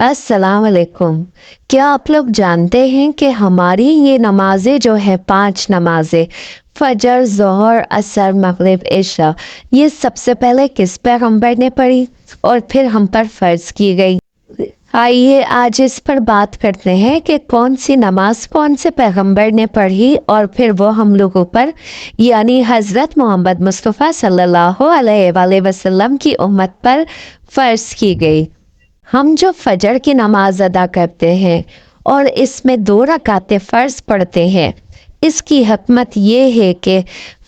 السلام علیکم۔ کیا آپ لوگ جانتے ہیں کہ ہماری یہ نمازیں جو ہے پانچ نمازیں، فجر، ظہر اثر مغرب، عشاء، یہ سب سے پہلے کس پیغمبر نے پڑھی اور پھر ہم پر فرض کی گئی؟ آئیے، آج اس پر بات کرتے ہیں کہ کون سی نماز کون سے پیغمبر نے پڑھی اور پھر وہ ہم لوگوں پر یعنی حضرت محمد مصطفیٰ صلی اللہ علیہ وآلہ وسلم کی امت پر، فرض کی گئی۔ ہم جو فجر کی نماز ادا کرتے ہیں اور اس میں دو رکعت فرض پڑھتے ہیں، اس کی حکمت یہ ہے کہ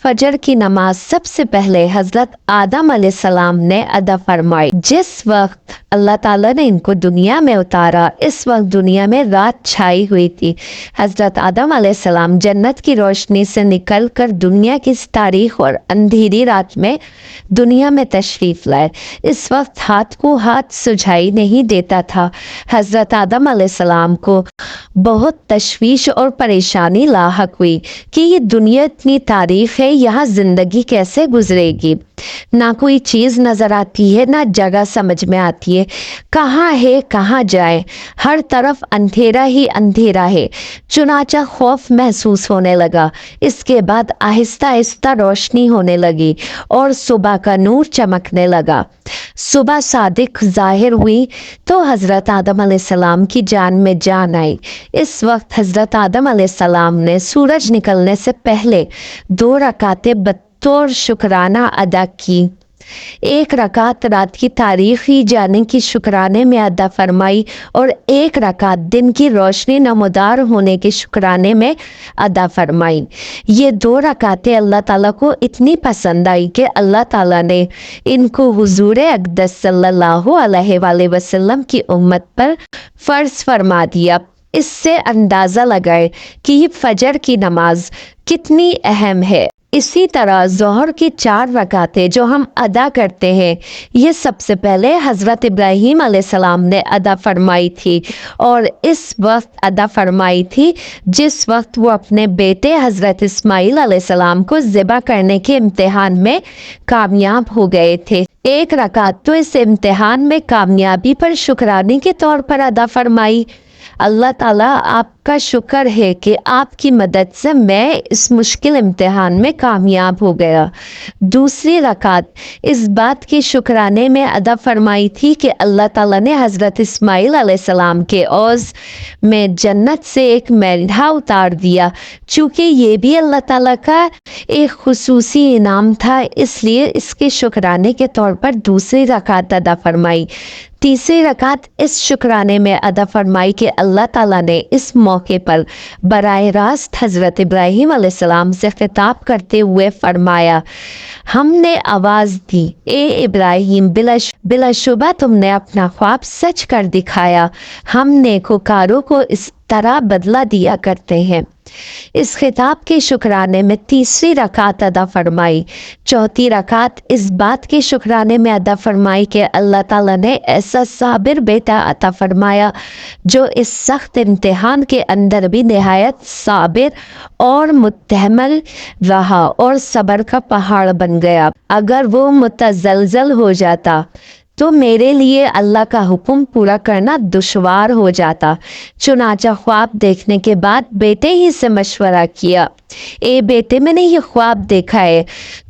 فجر کی نماز سب سے پہلے حضرت آدم علیہ السلام نے ادا فرمائی۔ جس وقت اللہ تعالیٰ نے ان کو دنیا میں اتارا، اس وقت دنیا میں رات چھائی ہوئی تھی۔ حضرت آدم علیہ السلام جنت کی روشنی سے نکل کر دنیا کی تاریخ اور اندھیری رات میں دنیا میں تشریف لائے۔ اس وقت ہاتھ کو ہاتھ سجھائی نہیں دیتا تھا۔ حضرت آدم علیہ السلام کو بہت تشویش اور پریشانی لاحق ہوئی کہ یہ دنیا اتنی تاریخ ہے یہاں زندگی کیسے گزرے گی؟ نہ کوئی چیز نظر آتی ہے، نہ جگہ سمجھ میں آتی ہے۔ کہاں ہے، کہاں جائے؟ ہر طرف اندھیرا ہی اندھیرا ہے۔ چنانچہ خوف محسوس ہونے لگا۔ اس کے بعد آہستہ آہستہ روشنی ہونے لگی اور صبح کا نور چمکنے لگا۔ صبح صادق ظاہر ہوئی تو حضرت آدم علیہ السلام کی جان میں جان آئی۔ اس وقت حضرت آدم علیہ السلام نے سورج نکلنے سے پہلے دو رکاتے رکعتیں بطور شکرانہ ادا کی۔ ایک رکعت رات کی تاریخی جانے کی شکرانے میں ادا فرمائی اور ایک رکعت دن کی روشنی نمودار ہونے کے شکرانے میں ادا فرمائی۔ یہ دو رکعتیں اللہ تعالیٰ کو اتنی پسند آئی کہ اللہ تعالیٰ نے ان کو حضور اقدس صلی اللہ علیہ وآلہ وسلم کی امت پر فرض فرما دیا۔ اس سے اندازہ لگائے کہ یہ فجر کی نماز کتنی اہم ہے۔ اسی طرح ظہر کی چار رکعتیں جو ہم ادا کرتے ہیں، یہ سب سے پہلے حضرت ابراہیم علیہ السلام نے ادا فرمائی تھی اور اس وقت ادا فرمائی تھی جس وقت وہ اپنے بیٹے حضرت اسماعیل علیہ السلام کو ذبح کرنے کے امتحان میں کامیاب ہو گئے تھے۔ ایک رکعت تو اس امتحان میں کامیابی پر شکرانی کے طور پر ادا فرمائی۔ اللہ تعالیٰ آپ کا شکر ہے کہ آپ کی مدد سے میں اس مشکل امتحان میں کامیاب ہو گیا۔ دوسری رکعت، اس بات کی شکرانے میں ادا فرمائی تھی کہ اللہ تعالیٰ نے حضرت اسماعیل علیہ السلام کے عوض میں جنت سے ایک میڈھا اتار دیا۔ چونکہ یہ بھی اللہ تعالیٰ کا ایک خصوصی انعام تھا، اس لیے اس کے شکرانے کے طور پر دوسری رکعت ادا فرمائی۔ تیسری رکعت، اس شکرانے میں ادا فرمائی کہ اللہ تعالیٰ نے اس موقع پر براہ راست حضرت ابراہیم علیہ السلام سے خطاب کرتے ہوئے فرمایا، ہم نے آواز دی، اے ابراہیم، بلا بلا شبہ تم نے اپنا خواب سچ کر دکھایا۔ ہم نے کاروں کو اس طرح بدلہ دیا کرتے ہیں۔ اس خطاب کے شکرانے میں تیسری رکعت ادا فرمائی۔ چوتھی رکعت اس بات کے شکرانے میں ادا فرمائی کہ اللہ تعالیٰ نے ایسا صابر بیٹا عطا فرمایا جو اس سخت امتحان کے اندر بھی نہایت صابر اور متحمل رہا اور صبر کا پہاڑ بن گیا۔ اگر وہ متزلزل ہو جاتا تو میرے لیے اللہ کا حکم پورا کرنا دشوار ہو جاتا۔ چنانچہ خواب دیکھنے کے بعد بیٹے ہی سے مشورہ کیا۔ اے بیٹے، میں نے یہ خواب دیکھا ہے۔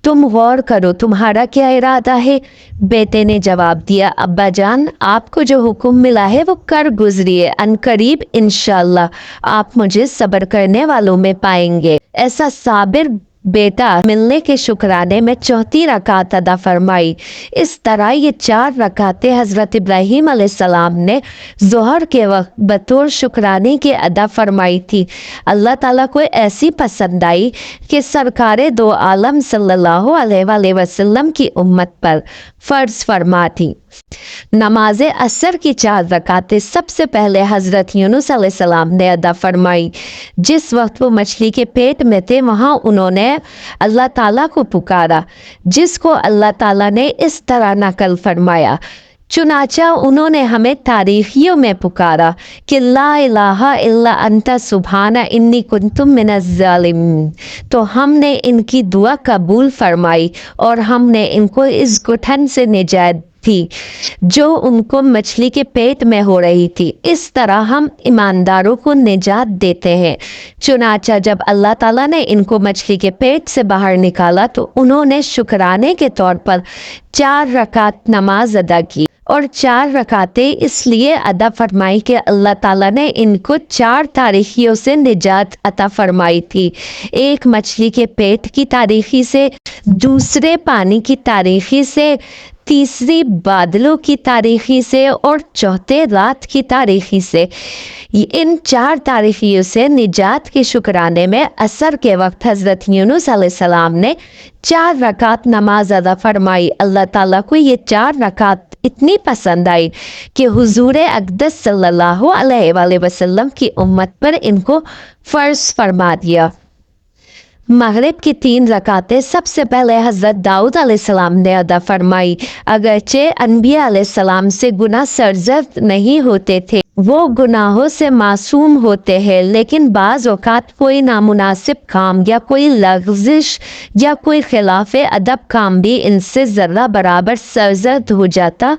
تم غور کرو، تمہارا کیا ارادہ ہے؟ بیٹے نے جواب دیا، ابا جان، آپ کو جو حکم ملا ہے وہ کر گزریے، ان قریب انشاءاللہ، آپ مجھے صبر کرنے والوں میں پائیں گے۔ ایسا صابر بیٹا، ملنے کے شکرانے میں چوتھی رکعت ادا فرمائی۔ اس طرح یہ چار رکعتیں حضرت ابراہیم علیہ السلام نے ظہر کے وقت بطور شکرانے کے ادا فرمائی تھی۔ اللہ تعالیٰ کو ایسی پسند آئی کہ سرکار دو عالم صلی اللہ علیہ وآلہ وسلم کی امت پر فرض فرما تھی۔ نماز اثر کی چار رکعتیں سب سے پہلے حضرت یونس علیہ السلام نے ادا فرمائی۔ جس وقت وہ مچھلی کے پیٹ میں تھے، وہاں انہوں نے اللہ تعالیٰ کو پکارا، جس کو اللہ تعالیٰ نے اس طرح نقل فرمایا۔ چنانچہ انہوں نے ہمیں تاریخیوں میں پکارا کہ لا الہ الا انت سبحانہ انی کنتم من الظالم۔ تو ہم نے ان کی دعا قبول فرمائی اور ہم نے ان کو اس گٹھن سے نجات تھی، جو ان کو مچھلی کے پیٹ میں ہو رہی تھی۔ اس طرح ہم ایمانداروں کو نجات دیتے ہیں۔ چنانچہ جب اللہ تعالیٰ نے ان کو مچھلی کے پیٹ سے باہر نکالا تو انہوں نے شکرانے کے طور پر چار رکعت نماز ادا کی اور چار رکعتیں اس لیے ادا فرمائی کہ اللہ تعالیٰ نے ان کو چار تاریخیوں سے نجات عطا فرمائی تھی۔ ایک مچھلی کے پیٹ کی تاریخی سے، دوسرے پانی کی تاریخی سے تیسری بادلوں کی تاریخی سے اور چوتھے رات کی تاریخی سے۔ ان چار تاریخیوں سے نجات کے شکرانے میں اثر کے وقت حضرت یونس علیہ السلام نے چار رکعت نماز ادا فرمائی۔ اللہ تعالیٰ کو یہ چار رکعت اتنی پسند آئی کہ حضور اقدس صلی اللہ علیہ وآلہ وسلم کی امت پر ان کو فرض فرما دیا۔ مغرب کی تین رکعتیں سب سے پہلے حضرت داؤد علیہ السلام نے ادا فرمائی۔ اگرچہ انبیاء علیہ السلام سے گناہ سرزد نہیں ہوتے تھے، وہ گناہوں سے معصوم ہوتے ہیں، لیکن بعض اوقات کوئی نامناسب کام یا کوئی لغزش یا کوئی خلاف ادب کام بھی ان سے ذرہ برابر سرزد ہو جاتا۔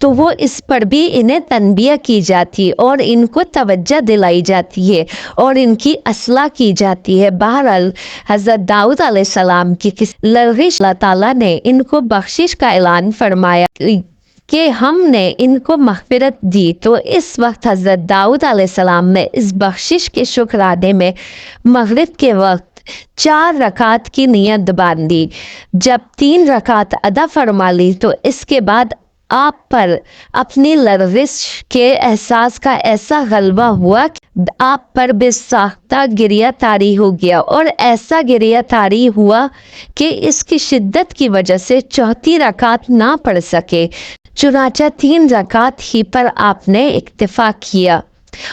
تو وہ اس پر بھی انہیں تنبیہ کی جاتی اور ان کو توجہ دلائی جاتی ہے اور ان کی اصلاح کی جاتی ہے۔ بہرحال، حضرت داؤد علیہ السلام کی لغش اللہ تعالیٰ نے ان کو بخشش کا اعلان فرمایا کہ ہم نے ان کو مغفرت دی۔ تو اس وقت حضرت داؤد علیہ السلام نے اس بخشش کے شکرانے میں مغرب کے وقت چار رکعت کی نیت باندھی۔ جب تین رکعت ادا فرما لی تو اس کے بعد آپ پر اپنی لرزش کے احساس کا ایسا غلبہ ہوا کہ آپ پر بے ساختہ گریا تاری ہو گیا اور ایسا گریا تاری ہوا کہ اس کی شدت کی وجہ سے چوتھی رکعت نہ پڑھ سکے۔ چنانچہ تین رکعت ہی پر آپ نے اکتفا کیا۔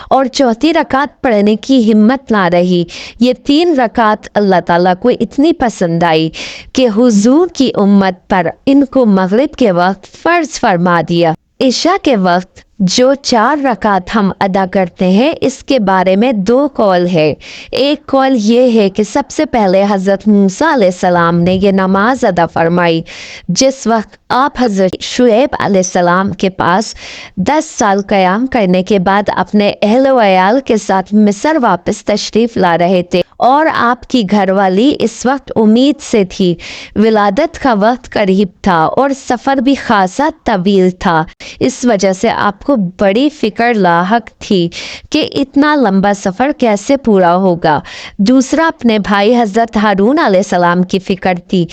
اور چوتھی رکعت پڑھنے کی ہمت نہ رہی۔ یہ تین رکعت اللہ تعالیٰ کو اتنی پسند آئی کہ حضور کی امت پر ان کو مغرب کے وقت فرض فرما دیا۔ عشاء کے وقت جو چار رکعت ہم ادا کرتے ہیں، اس کے بارے میں دو کال ہے ایک کال یہ ہے کہ سب سے پہلے حضرت موسیٰ علیہ السلام نے یہ نماز ادا فرمائی۔ جس وقت آپ حضرت شعیب علیہ السلام کے پاس دس سال قیام کرنے کے بعد اپنے اہل و عیال کے ساتھ مصر واپس تشریف لا رہے تھے اور آپ کی گھر والی اس وقت امید سے تھی۔ ولادت کا وقت قریب تھا اور سفر بھی خاصا طویل تھا۔ اس وجہ سے آپ کو بڑی فکر لاحق تھی کہ اتنا لمبا سفر کیسے پورا ہوگا۔ دوسرا اپنے بھائی حضرت ہارون علیہ السلام کی فکر تھی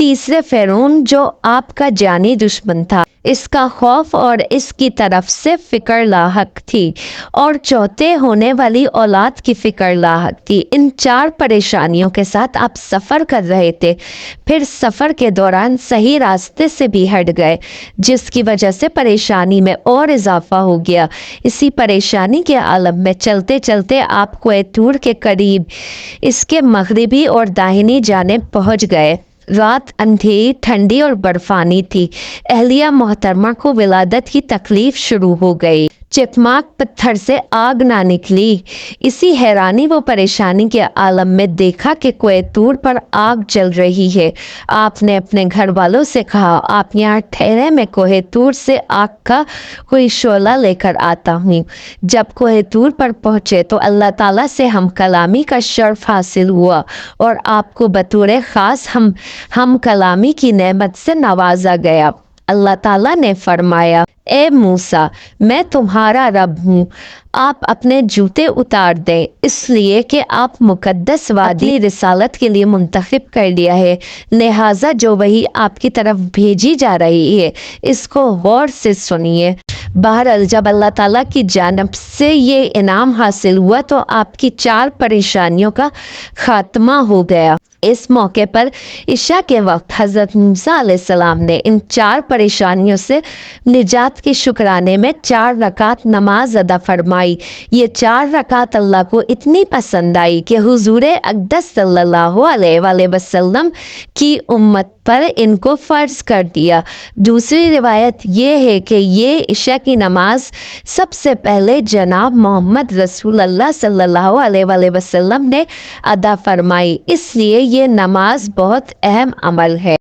تیسرے فیرون جو آپ کا جانی دشمن تھا۔ اس کا خوف اور اس کی طرف سے فکر لاحق تھی۔ اور چوتھے ہونے والی اولاد کی فکر لاحق تھی۔ ان چار پریشانیوں کے ساتھ آپ سفر کر رہے تھے۔ پھر سفر کے دوران صحیح راستے سے بھی ہٹ گئے، جس کی وجہ سے پریشانی میں اور اضافہ ہو گیا۔ اسی پریشانی کے عالم میں چلتے چلتے آپ کو کے قریب اس کے مغربی اور داہنی جانب پہنچ گئے۔ رات اندھیری، ٹھنڈی اور برفانی تھی۔ اہلیہ محترمہ کو ولادت کی تکلیف شروع ہو گئی۔ چکماک پتھر سے آگ نہ نکلی۔ اسی حیرانی و پریشانی کے عالم میں دیکھا کہ کوئتور پر آگ جل رہی ہے۔ آپ نے اپنے گھر والوں سے کہا، آپ یہاں ٹھہرے، میں کوہ تور سے آگ کا کوئی شعلہ لے کر آتا ہوں۔ جب کوہ تور پر پہنچے تو اللہ تعالیٰ سے ہم کلامی کا شرف حاصل ہوا اور آپ کو بطور خاص ہم ہم کلامی کی نعمت سے نوازا گیا۔ اللہ تعالیٰ نے فرمایا اے موسا میں تمہارا رب ہوں آپ اپنے جوتے اتار دیں۔ اس لیے کہ آپ مقدس وادی رسالت کے لیے منتخب کر لیا ہے۔ لہٰذا جو وہی آپ کی طرف بھیجی جا رہی ہے اس کو غور سے سنیے۔ بہرحال جب اللہ تعالیٰ کی جانب سے یہ انعام حاصل ہوا تو آپ کی چار پریشانیوں کا خاتمہ ہو گیا۔ اس موقع پر عشاء کے وقت حضرت موسیٰ علیہ السلام نے ان چار پریشانیوں سے نجات کے شکرانے میں چار رکعت نماز ادا فرمائی۔ یہ چار رکعت اللہ کو اتنی پسند آئی کہ حضور اقدس صلی اللہ علیہ وآلہ وسلم کی امت پر ان کو فرض کر دیا۔ دوسری روایت یہ ہے کہ یہ عشاء کی نماز سب سے پہلے جناب محمد رسول اللہ صلی اللہ علیہ وآلہ وسلم نے ادا فرمائی۔ اس لیے یہ نماز بہت اہم عمل ہے۔